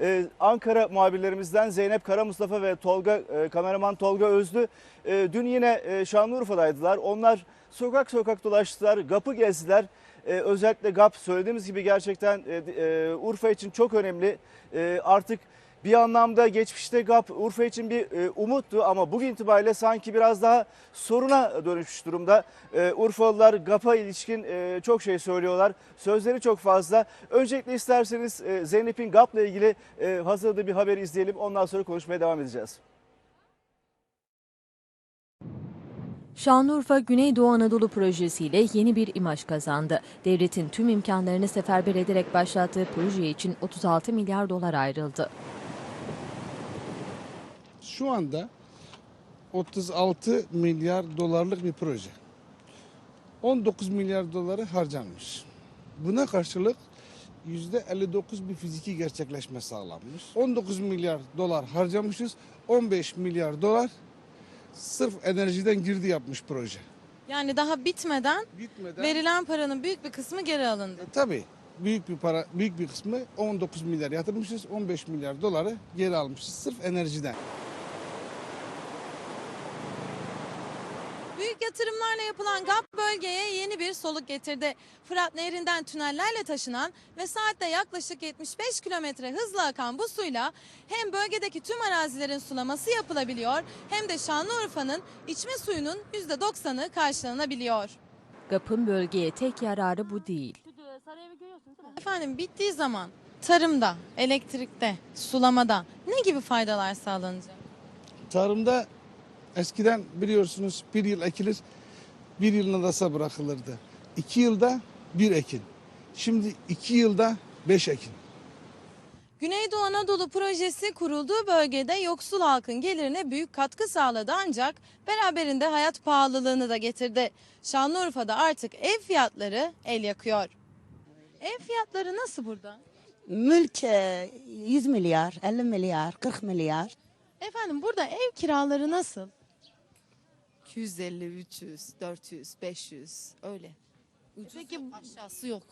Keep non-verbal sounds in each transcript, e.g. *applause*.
Ee, Ankara muhabirlerimizden Zeynep Kara Mustafa ve Tolga e, kameraman Tolga Özlü e, dün yine e, Şanlıurfa'daydılar. Onlar sokak sokak dolaştılar, GAP'ı gezdiler. E, özellikle GAP söylediğimiz gibi gerçekten e, e, Urfa için çok önemli. E, artık bir anlamda geçmişte GAP Urfa için bir e, umuttu ama bugün itibariyle sanki biraz daha soruna dönüşmüş durumda. E, Urfalılar GAP'a ilişkin e, çok şey söylüyorlar. Sözleri çok fazla. Öncelikle isterseniz e, Zeynep'in GAP'la ilgili e, hazırladığı bir haberi izleyelim. Ondan sonra konuşmaya devam edeceğiz. Şanlıurfa Güneydoğu Anadolu projesiyle yeni bir imaj kazandı. Devletin tüm imkanlarını seferber ederek başlattığı proje için 36 milyar dolar ayrıldı. Şu anda 36 milyar dolarlık bir proje. 19 milyar doları harcanmış. Buna karşılık %59 bir fiziki gerçekleşme sağlanmış. 19 milyar dolar harcamışız. 15 milyar dolar sırf enerjiden girdi yapmış proje. Yani daha bitmeden Bitmeden verilen paranın büyük bir kısmı geri alındı. tabii büyük bir para büyük bir kısmı 19 milyar yatırmışız. 15 milyar doları geri almışız sırf enerjiden. Büyük yatırımlarla yapılan GAP bölgeye yeni bir soluk getirdi. Fırat Nehri'nden tünellerle taşınan ve saatte yaklaşık 75 kilometre hızla akan bu suyla hem bölgedeki tüm arazilerin sulaması yapılabiliyor hem de Şanlıurfa'nın içme suyunun %90'ı karşılanabiliyor. GAP'ın bölgeye tek yararı bu değil. Efendim bittiği zaman tarımda, elektrikte, sulamada ne gibi faydalar sağlanacak? Tarımda eskiden biliyorsunuz bir yıl ekilir, bir yıl nadasa bırakılırdı. İki yılda bir ekin. Şimdi iki yılda beş ekin. Güneydoğu Anadolu projesi kurulduğu bölgede yoksul halkın gelirine büyük katkı sağladı ancak beraberinde hayat pahalılığını da getirdi. Şanlıurfa'da artık ev fiyatları el yakıyor. Ev fiyatları nasıl burada? Mülk e, 100 milyar, 50 milyar, 40 milyar. Efendim burada ev kiraları nasıl? 250, 300, 400, 500 öyle. Ucuz Peki- aşağısı yok.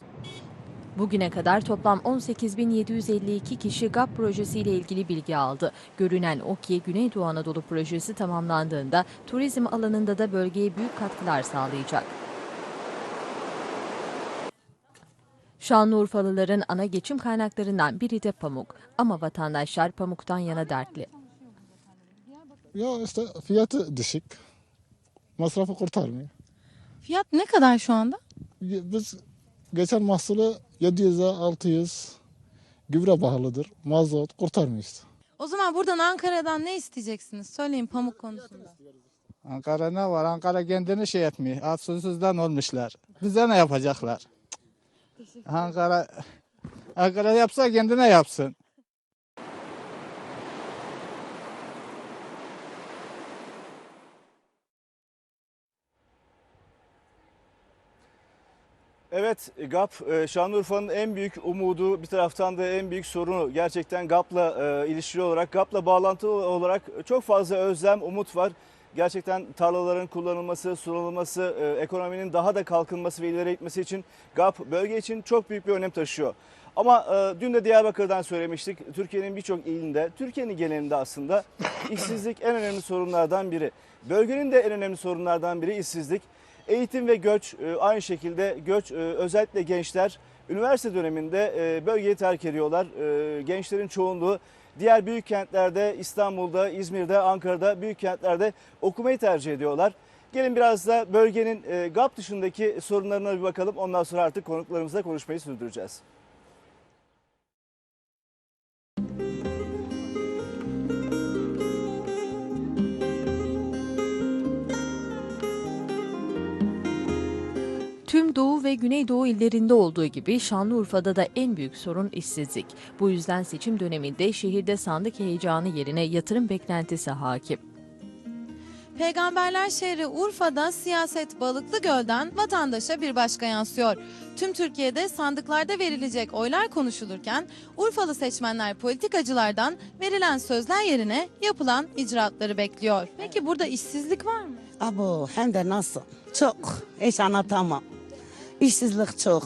Bugüne kadar toplam 18.752 kişi GAP projesiyle ilgili bilgi aldı. Görünen o ki Güneydoğu Anadolu projesi tamamlandığında turizm alanında da bölgeye büyük katkılar sağlayacak. Şanlıurfalıların ana geçim kaynaklarından biri de pamuk. Ama vatandaşlar pamuktan yana dertli. Ya işte fiyatı düşük. Masrafı kurtarmıyor. Fiyat ne kadar şu anda? Biz geçen mahsulü 700'e 600 gübre pahalıdır. Mazot kurtarmıyor işte. O zaman buradan Ankara'dan ne isteyeceksiniz? Söyleyin pamuk konusunda. Ankara ne var? Ankara kendini şey etmiyor. Aç susuzdan olmuşlar. Bize ne yapacaklar? Ankara Ankara yapsa kendine yapsın. Evet GAP e, Şanlıurfa'nın en büyük umudu bir taraftan da en büyük sorunu gerçekten GAP'la e, ilişkili olarak GAP'la bağlantılı olarak çok fazla özlem, umut var. Gerçekten tarlaların kullanılması, sulanılması, e, ekonominin daha da kalkınması ve ileri gitmesi için GAP bölge için çok büyük bir önem taşıyor. Ama e, dün de Diyarbakır'dan söylemiştik. Türkiye'nin birçok ilinde, Türkiye'nin genelinde aslında *laughs* işsizlik en önemli sorunlardan biri. Bölgenin de en önemli sorunlardan biri işsizlik. Eğitim ve göç e, aynı şekilde göç e, özellikle gençler üniversite döneminde e, bölgeyi terk ediyorlar. Gençlerin çoğunluğu diğer büyük kentlerde İstanbul'da, İzmir'de, Ankara'da büyük kentlerde okumayı tercih ediyorlar. Gelin biraz da bölgenin GAP dışındaki sorunlarına bir bakalım. Ondan sonra artık konuklarımızla konuşmayı sürdüreceğiz. Tüm Doğu ve Güneydoğu illerinde olduğu gibi Şanlıurfa'da da en büyük sorun işsizlik. Bu yüzden seçim döneminde şehirde sandık heyecanı yerine yatırım beklentisi hakim. Peygamberler şehri Urfa'da siyaset Balıklı Göl'den vatandaşa bir başka yansıyor. Tüm Türkiye'de sandıklarda verilecek oylar konuşulurken Urfalı seçmenler politikacılardan verilen sözler yerine yapılan icraatları bekliyor. Peki burada işsizlik var mı? Abo hem de nasıl? Çok. Hiç anlatamam. İşsizlik çok.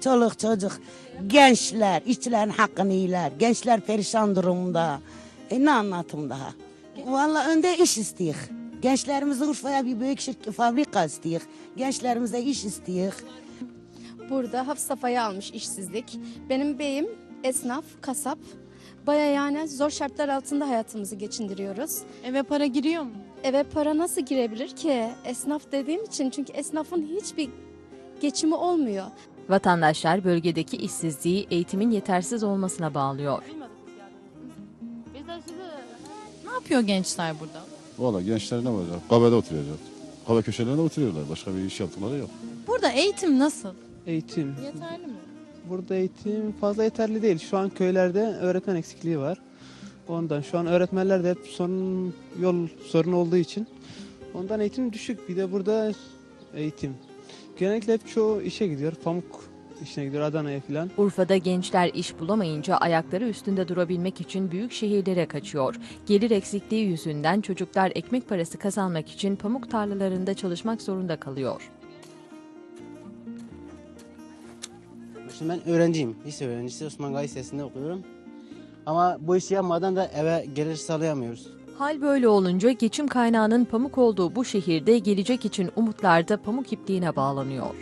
çoluk çocuk, gençler, işçilerin hakkını yiyorlar. Gençler perişan durumda. E ne anlatım daha? Vallahi önde iş istiyor. Gençlerimizi Urfa'ya bir büyük şirket, fabrika istiyor. Gençlerimize iş istiyor. Burada hafif safhaya almış işsizlik. Benim beyim esnaf, kasap. Baya yani zor şartlar altında hayatımızı geçindiriyoruz. Eve para giriyor mu? Eve para nasıl girebilir ki? Esnaf dediğim için çünkü esnafın hiçbir geçimi olmuyor. Vatandaşlar bölgedeki işsizliği eğitimin yetersiz olmasına bağlıyor. Ne yapıyor gençler burada? Valla gençler ne olacak? Kahvede oturacak. Kahve köşelerinde oturuyorlar. Başka bir iş yaptıkları yok. Burada eğitim nasıl? Eğitim. Yeterli mi? Burada eğitim fazla yeterli değil. Şu an köylerde öğretmen eksikliği var. Ondan şu an öğretmenler de hep sorun, yol sorunu olduğu için ondan eğitim düşük. Bir de burada eğitim. Genellikle hep çoğu işe gidiyor. Pamuk işine gidiyor Adana'ya falan. Urfa'da gençler iş bulamayınca ayakları üstünde durabilmek için büyük şehirlere kaçıyor. Gelir eksikliği yüzünden çocuklar ekmek parası kazanmak için pamuk tarlalarında çalışmak zorunda kalıyor. Şimdi ben öğrenciyim. Lise öğrencisi Osman Gazi Lisesi'nde okuyorum. Ama bu işi yapmadan da eve gelir sağlayamıyoruz. Hal böyle olunca geçim kaynağının pamuk olduğu bu şehirde gelecek için umutlar da pamuk ipliğine bağlanıyor.